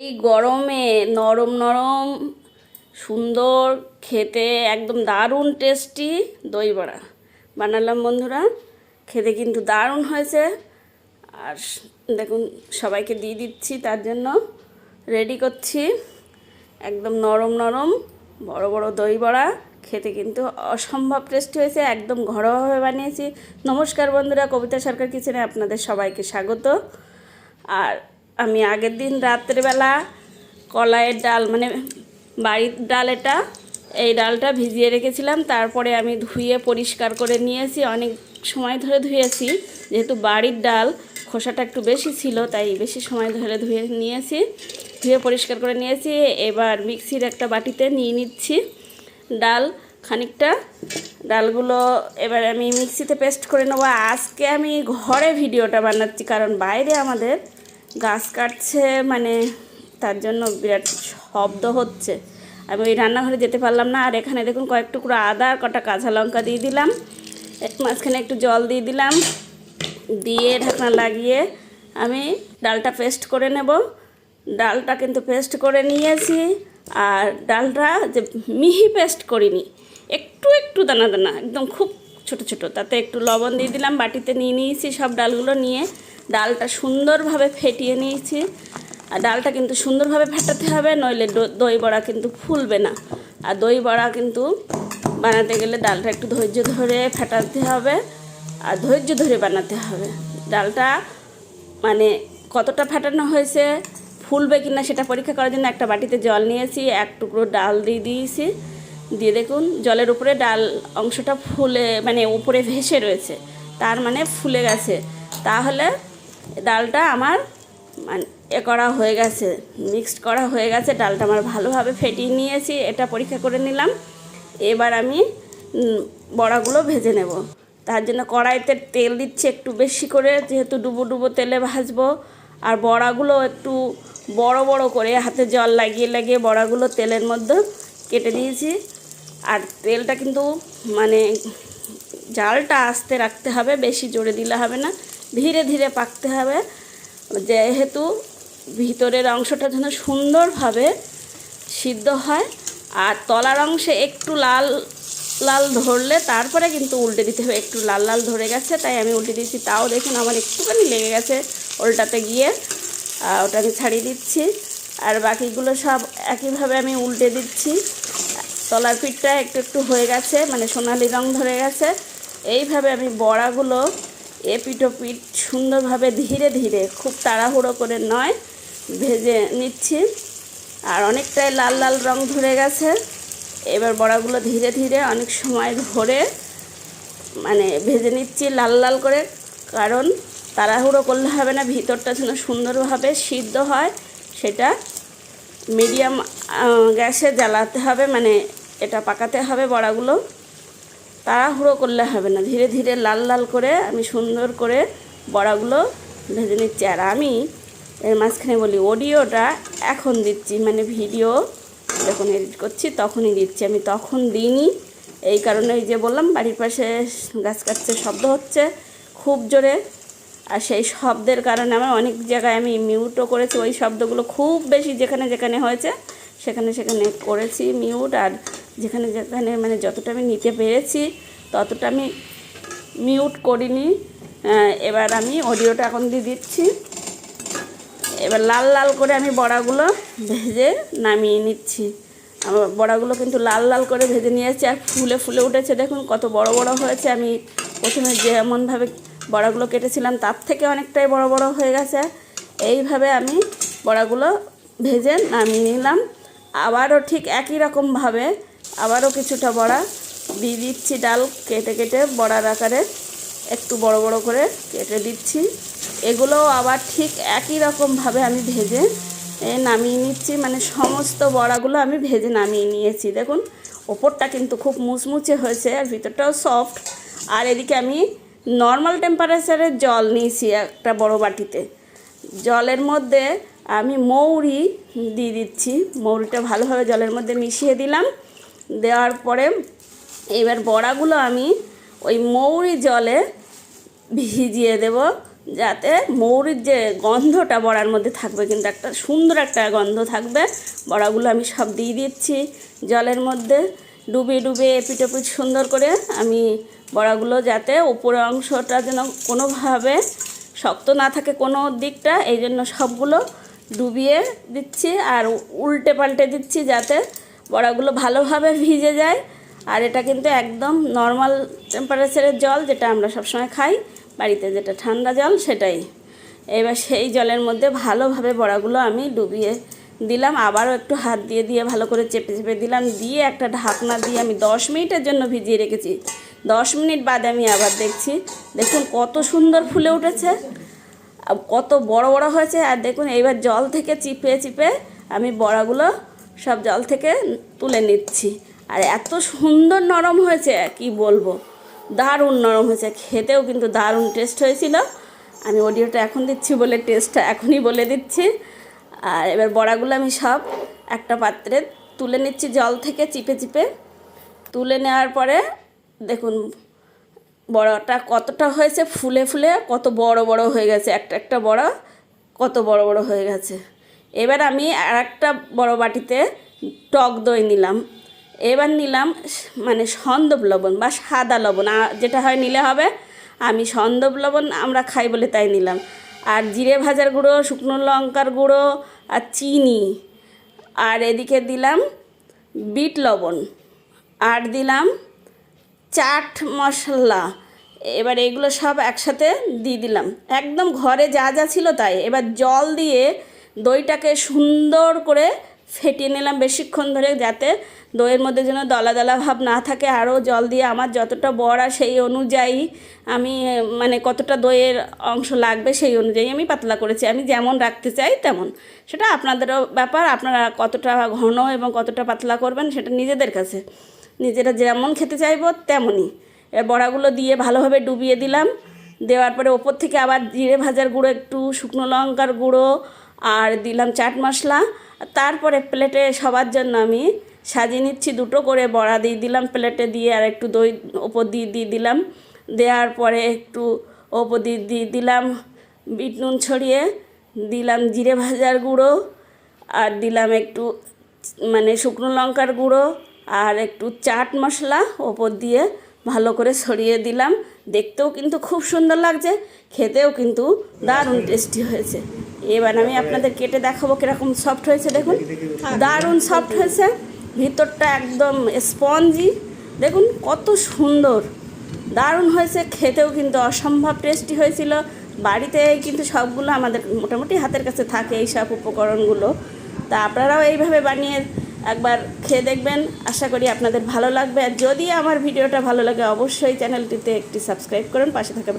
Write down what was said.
এই গরমে নরম নরম, সুন্দর, খেতে একদম দারুণ টেস্টি দই বড়া। বানালাম বন্ধুরা, খেতে কিন্তু দারুণ হয়েছে। আর দেখুন, সবাইকে দিয়ে দিচ্ছি, তার জন্য রেডি করছি। একদম নরম নরম, বড় বড় দই বড়া, খেতে কিন্তু অসম্ভব টেস্টি হয়েছে, একদম ঘরোয়াভাবে বানিয়েছি। নমস্কার বন্ধুরা, কবিতা সরকার কিচেনে আপনাদের সবাইকে স্বাগত। আর আমি আগের দিন রাত্রেবেলা কলাইয়ের ডাল মানে বাড়ির ডাল এটা, এই ডালটা ভিজিয়ে রেখেছিলাম। তারপরে আমি ধুয়ে পরিষ্কার করে নিয়েছি। অনেক সময় ধরে ধুয়েছি। যেহেতু বাড়ির ডাল খোসাটা একটু বেশি ছিল, তাই বেশি সময় ধরে ধুয়ে নিয়েছি। ধুয়ে পরিষ্কার করে নিয়েছি। এবার মিক্সির একটা বাটিতে নিয়ে নিচ্ছি ডাল খানিকটা। ডালগুলো এবার আমি মিক্সিতে পেস্ট করে নেব। আজকে আমি ঘরে ভিডিওটা বানাচ্ছি, কারণ বাইরে আমাদের গাছ কাটছে মানে তার জন্য বিরাট শব্দ হচ্ছে। আমি ওই রান্নাঘরে যেতে পারলাম না, আর এখানে দেখুন কয়েক টুকরো আদা আর কটা কাঁচা লঙ্কা দিয়ে দিলাম। মাঝখানে একটু জল দিয়ে দিলাম। দিয়ে ঢাকনা লাগিয়ে আমি ডালটা পেস্ট করে নেব। ডালটা কিন্তু পেস্ট করে নিয়েছি, আর ডালটা যে মিহি পেস্ট করিনি, একটু একটু দানা দানা, একদম খুব ছোট ছোট, তাতে একটু লবণ দিয়ে দিলাম, বাটিতে নিয়ে নিয়েছি সব ডালগুলো নিয়ে। ডালটা সুন্দরভাবে ফেটিয়ে নিয়েছি। আর ডালটা কিন্তু সুন্দরভাবে ফেটাতে হবে, নইলে দই বড়া কিন্তু ফুলবে না। আর দই বড়া কিন্তু বানাতে গেলে ডালটা একটু ধৈর্য ধরে ফেটাতে হবে, আর ধৈর্য ধরে বানাতে হবে। ডালটা মানে কতটা ফাটানো হয়েছে, ফুলবে কি না সেটা পরীক্ষা করার জন্য একটা বাটিতে জল নিয়েছি, এক টুকরো ডাল দিয়ে দিয়েছি। দিয়ে দেখুন, জলের উপরে ডাল অংশটা ফুলে মানে উপরে ভেসে রয়েছে, তার মানে ফুলে গেছে। তাহলে ডালটা আমার মানে এ করা হয়ে গেছে মিক্সড করা হয়ে গেছে। ডালটা আমার ভালোভাবে ফেটিয়ে নিয়েছি, এটা পরীক্ষা করে নিলাম। এবার আমি বড়াগুলো ভেজে নেব। তার জন্য কড়াইতে তেল দিচ্ছি একটু বেশি করে, যেহেতু ডুবো ডুবো তেলে ভাজবো। আর বড়াগুলো একটু বড় বড় করে হাতে জল লাগিয়ে লাগিয়ে বড়াগুলো তেলের মধ্যে কেটে দিয়েছি। আর তেলটা কিন্তু মানে জালটা আস্তে রাখতে হবে, বেশি জোরে দিলে হবে না। ধীরে ধীরে পাকতে হবে। যেহেতু ভিতরের অংশটা যেন সুন্দরভাবে সিদ্ধ হয়, আর তলার অংশে একটু লাল লাল ধরলে তারপরে কিন্তু উল্টে দিতে হবে। একটু লাল লাল ধরে গেছে, তাই আমি উল্টে দিচ্ছি তাও দেখুন আমার একটুখানি লেগে গেছে উল্টাতে গিয়ে। ওটা আমি ছাড়িয়ে দিচ্ছি। আর বাকিগুলো সব একইভাবে আমি উল্টে দিচ্ছি। তলার পিঠটা একটু একটু হয়ে গেছে মানে সোনালি রং ধরে গেছে। এইভাবে আমি বড়াগুলো এপিট পিঠ সুন্দরভাবে ধীরে ধীরে খুব তাড়াহুড়ো করে নয়, ভেজে নিচ্ছি। আর অনেকটাই লাল লাল রং ধরে গেছে। এবার বড়াগুলো ধীরে ধীরে অনেক সময় ধরে মানে ভেজে নিচ্ছি লাল লাল করে, কারণ তাড়াহুড়ো করলে হবে না, ভিতরটা যেন সুন্দরভাবে সিদ্ধ হয়, সেটা মিডিয়াম গ্যাসে জ্বালাতে হবে মানে এটা পাকাতে হবে বড়াগুলো। তাড়াহুড়ো করলে হবে না। ধীরে ধীরে লাল লাল করে আমি সুন্দর করে বড়াগুলো ভেজে নিচ্ছি। আর আমি এর মাঝখানে বলি, অডিওটা এখন দিচ্ছি। মানে ভিডিও যখন এডিট করছি তখনই দিচ্ছি। আমি তখন দিইনি। এই কারণে যে বললাম, বাড়ির পাশে গাছ কাটছে, শব্দ হচ্ছে খুব জোরে। আর সেই শব্দের কারণে আমার অনেক জায়গায় আমি মিউটও করেছি। ওই শব্দগুলো খুব বেশি যেখানে যেখানে হয়েছে, সেখানে সেখানে করেছি মিউট আর যেখানে যেখানে মানে যতটা আমি নিতে পেরেছি, ততটা আমি মিউট করিনি। এবার আমি অডিওটা এখন দিয়ে দিচ্ছি। এবার লাল লাল করে আমি বড়াগুলো ভেজে নামিয়ে নিচ্ছি। আমার বড়াগুলো কিন্তু লাল লাল করে ভেজে নিয়েছি আর ফুলে ফুলে উঠেছে। দেখুন কত বড় বড় হয়েছে। আমি প্রথমে যেমনভাবে বড়াগুলো কেটেছিলাম, তার থেকে অনেকটাই বড় বড় হয়ে গেছে। এইভাবে আমি বড়াগুলো ভেজে নামিয়ে নিলাম। আবারও ঠিক একই রকমভাবে আবারও কিছুটা বড়া দিয়ে দিচ্ছি ডাল কেটে কেটে বড়ার আকারে। একটু বড় বড় করে কেটে দিচ্ছি। এগুলোও আবার ঠিক একই রকমভাবে আমি ভেজে নামিয়ে নিচ্ছি। মানে সমস্ত বড়াগুলো আমি ভেজে নামিয়ে নিয়েছি। দেখুন, ওপরটা কিন্তু খুব মুচমুচে হয়েছে আর ভিতরটাও সফট। আর এদিকে আমি নর্মাল টেম্পারেচারে জল নিয়েছি একটা বড় বাটিতে। জলের মধ্যে আমি মৌরি দিয়ে দিচ্ছি। মৌরিটা ভালোভাবে জলের মধ্যে মিশিয়ে দিলাম। দেওয়ার পরে এবার বড়াগুলো আমি ওই মৌরি জলে ভিজিয়ে দেব যাতে মৌরির যে গন্ধটা বড়ার মধ্যে থাকবে কিন্তু একটা সুন্দর একটা গন্ধ থাকবে। বড়াগুলো আমি সব দিয়ে দিচ্ছি জলের মধ্যে। ডুবিয়ে ডুবিয়ে এপিট ওপিট সুন্দর করে আমি বড়াগুলো যাতে উপরের অংশটা যেন কোনোভাবে শক্ত না থাকে কোনো দিকটা, এই জন্য সবগুলো ডুবিয়ে দিচ্ছি আর উল্টে পাল্টে দিচ্ছি যাতে বড়াগুলো ভালোভাবে ভিজে যায়। আর এটা কিন্তু একদম নর্মাল টেম্পারেচারের জল যেটা আমরা সবসময় খাই, বাড়িতে যেটা ঠান্ডা জল সেটাই। এবার সেই জলের মধ্যে ভালোভাবে বড়াগুলো আমি ডুবিয়ে দিলাম। আবারও একটু হাত দিয়ে দিয়ে ভালো করে চেপে চেপে দিলাম। দিয়ে একটা ঢাকনা দিয়ে আমি দশ মিনিটের জন্য ভিজিয়ে রেখেছি। দশ মিনিট বাদে আমি আবার দেখছি, দেখুন কত সুন্দর ফুলে উঠেছে। কত বড় বড় হয়েছে। আর দেখুন এইবার জল থেকে চিপে চিপে আমি বড়াগুলো সব জল থেকে তুলে নিচ্ছি। আর এত সুন্দর নরম হয়েছে, কি বলব? দারুণ নরম হয়েছে। খেতেও কিন্তু দারুণ টেস্ট হয়েছিল। আমি অডিওটা এখন দিচ্ছি বলে টেস্টটা এখনই বলে দিচ্ছি। আর এবার বড়াগুলো আমি সব একটা পাত্রে তুলে নিচ্ছি জল থেকে চিপে চিপে। তুলে নেওয়ার পরে দেখুন, বড়টা কতটা হয়েছে, ফুলে ফুলে কত বড় বড় হয়ে গেছে। একটা একটা বড়া কত বড় বড় হয়ে গেছে। এবার আমি আর একটা বড়ো বাটিতে টক দই নিলাম। এবার নিলাম মানে সন্দব লবণ বা সাদা লবণ। যেটা হয় নিলে হবে। আমি সন্দব লবণ আমরা খাই বলে তাই নিলাম। আর জিরে ভাজার গুঁড়ো, শুকনো লঙ্কার গুঁড়ো আর চিনি। আর এদিকে দিলাম বিট লবণ। আর দিলাম চাট মশলা। এবার এগুলো সব একসাথে দিয়ে দিলাম। একদম ঘরে যা যা ছিল তাই। এবার জল দিয়ে দইটাকে সুন্দর করে ফেটিয়ে নিলাম বেশিক্ষণ ধরে যাতে দইয়ের মধ্যে যেন দলা দলা ভাব না থাকে। আরও জল দিয়ে আমার যতটা বড়া সেই অনুযায়ী আমি মানে কতটা দইয়ের অংশ লাগবে সেই অনুযায়ী আমি পাতলা করেছি। আমি যেমন রাখতে চাই তেমন। সেটা আপনাদেরও ব্যাপার, আপনারা কতটা ঘন এবং কতটা পাতলা করবেন সেটা নিজেদের কাছে। নিজেরা যেমন খেতে চাইব তেমনই। বড়াগুলো দিয়ে ভালোভাবে ডুবিয়ে দিলাম। দেওয়ার পরে ওপর থেকে আবার জিরে ভাজার গুঁড়ো, একটু শুকনো লঙ্কার গুঁড়ো আর দিলাম চাট মশলা। তারপরে প্লেটে সবার জন্য আমি সাজিয়ে নিচ্ছি দুটো করে বড়া দিয়ে দিলাম প্লেটে দিয়ে আর একটু দই ওপর দিয়ে দিয়ে দিলাম। দেওয়ার পরে একটু ওপর দিয়ে দিয়ে দিলাম বিট নুন ছড়িয়ে, দিলাম জিরে ভাজার গুঁড়ো আর দিলাম একটু মানে শুকনো লঙ্কার গুঁড়ো আর একটু চাট মশলা ওপর দিয়ে ভালো করে ছড়িয়ে দিলাম। দেখতেও কিন্তু খুব সুন্দর লাগছে, খেতেও কিন্তু দারুণ টেস্টি হয়েছে। এবার আমি আপনাদের কেটে দেখাবো কীরকম সফট হয়েছে, দেখুন। দারুণ সফট হয়েছে। ভিতরটা একদম স্পঞ্জি দেখুন, কত সুন্দর। দারুণ হয়েছে, খেতেও কিন্তু অসম্ভব টেস্টি হয়েছিল। বাড়িতে কিন্তু সবগুলো আমাদের মোটামুটি হাতের কাছে থাকে এই সব উপকরণগুলো। তা আপনারাও এইভাবে বানিয়ে একবার খেয়ে দেখবেন। আশা করি আপনাদের ভালো লাগবে। আর যদি আমার ভিডিওটা ভালো লাগে, অবশ্যই চ্যানেলটিতে একটি সাবস্ক্রাইব করুন, পাশে থাকা